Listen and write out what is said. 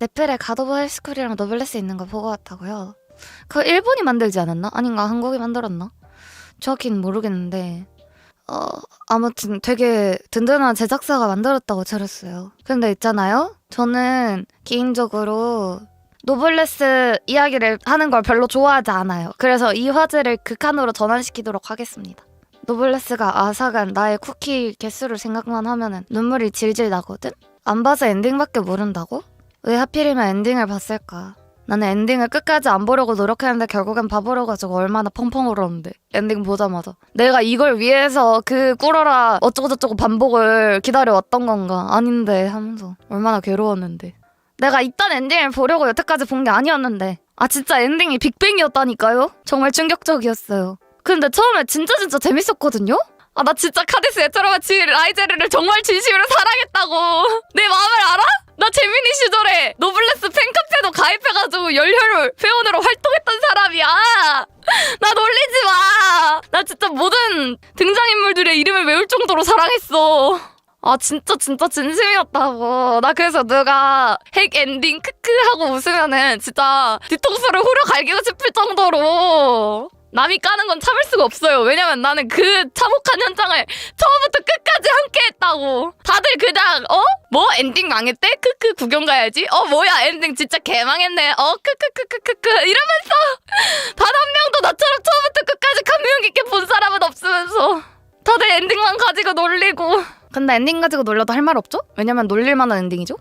네펠에 가도브 하이스쿨이랑 노블레스 있는 거 보고 왔다고요? 그거 일본이 만들지 않았나? 아닌가 한국이 만들었나? 정확히는 모르겠는데 어 아무튼 되게 든든한 제작사가 만들었다고 들었어요. 근데 있잖아요. 저는 개인적으로 노블레스 이야기를 하는 걸 별로 좋아하지 않아요. 그래서 이 화제를 극한으로 전환시키도록 하겠습니다. 노블레스가 아사간 나의 쿠키 개수를 생각만 하면은 눈물이 질질 나거든? 안 봐서 엔딩밖에 모른다고? 왜 하필이면 엔딩을 봤을까? 나는 엔딩을 끝까지 안 보려고 노력했는데 결국엔 봐버려가지고 얼마나 펑펑 울었는데 엔딩 보자마자 내가 이걸 위해서 그 꿀어라 어쩌고저쩌고 반복을 기다려왔던 건가 아닌데 하면서 얼마나 괴로웠는데 내가 이딴 엔딩을 보려고 여태까지 본 게 아니었는데 아 진짜 엔딩이 빅뱅이었다니까요? 정말 충격적이었어요 근데 처음에 진짜 진짜 재밌었거든요? 아 나 진짜 카데스 에트라마치 라이제르를 정말 진심으로 사랑했다고 내 마음을 알아? 나 재민이 시절에 노블레스 팬카페도 가입해가지고 열혈 회원으로 활동했던 사람이야. 나 놀리지 마 나 진짜 모든 등장인물들의 이름을 외울 정도로 사랑했어. 아 진짜 진짜 진심이었다고. 나 그래서 누가 핵 엔딩 크크 하고 웃으면은 진짜 뒤통수를 후려 갈기고 싶을 정도로 남이 까는 건 참을 수가 없어요. 왜냐면 나는 그 참혹한 현장을 처음부터 끝까지 함께 했다고. 다들 그냥 어? 뭐 엔딩 망했대? 크크 구경 가야지 어 뭐야 엔딩 진짜 개망했네 어 크크크크크크 이러면서 단 한 명도 나처럼 처음부터 끝까지 감명 깊게 본 사람은 없으면서 다들 엔딩만 가지고 놀리고 근데 엔딩 가지고 놀려도 할 말 없죠? 왜냐면 놀릴 만한 엔딩이죠?